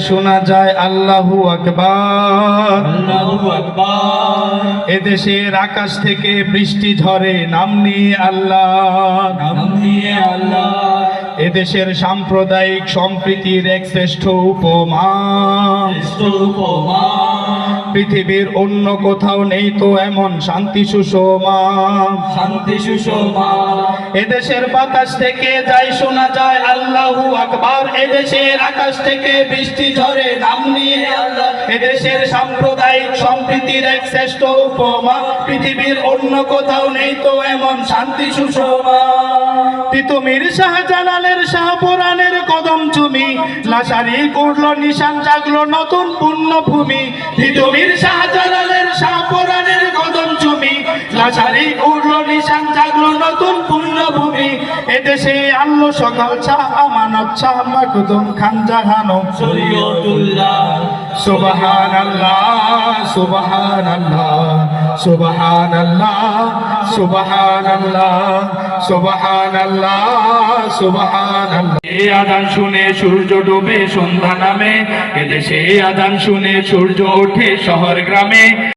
শোনা যায় আল্লাহু আকবার। আল্লাহু আকবার। এদেশের আকাশ থেকে বৃষ্টি ঝরে নাম নিয়ে আল্লাহ। নাম নিয়ে আল্লাহ। এদেশের সাম্প্রদায়িক সম্প্রীতির এক শ্রেষ্ঠ উপমা। শ্রেষ্ঠ উপমা। পৃথিবীর অন্য কোথাও নেই তো এমন শান্তি সুষমা। শান্তি সুষমা। এদেশের বাতাস থেকে যাই শোনা যায় আল্লাহু আকবার। এদেশের আকাশ থেকে বৃষ্টি ঝরে নাম নিয়ে আল্লাহ। এদেশের সাম্প্রদায়িক সম্প্রীতির এক শ্রেষ্ঠ উপমা। পৃথিবীর অন্য কোথাও নেই তো এমন শান্তি সুষমা। তিতুমির শাহজালালের শাহপুরাণের কদম চুমি। লাসারি করল নিশান জাগলো নতুন পুণ্যভূমি। তিতুমির শাহজালালের শাহপুরাণের কদম চুমি। লাসারি উড়লো নিশান জাগলো নতুন পুণ্যভূমি। এদেশে আনলো সকাল শাহ আমানত শাহ মাকুদুম খান জাহানো। শরীয়তুল্লাহ। সুবহান আল্লাহ সুবহান আল্লাহ সুবহান আল্লাহ সুবহান আল্লাহ সুবহান আল্লাহ এই আজান শুনে সূর্য ডুবে সন্ধ্যা নামে, এদেশে আদান শুনে সূর্য ওঠে শহর গ্রামে।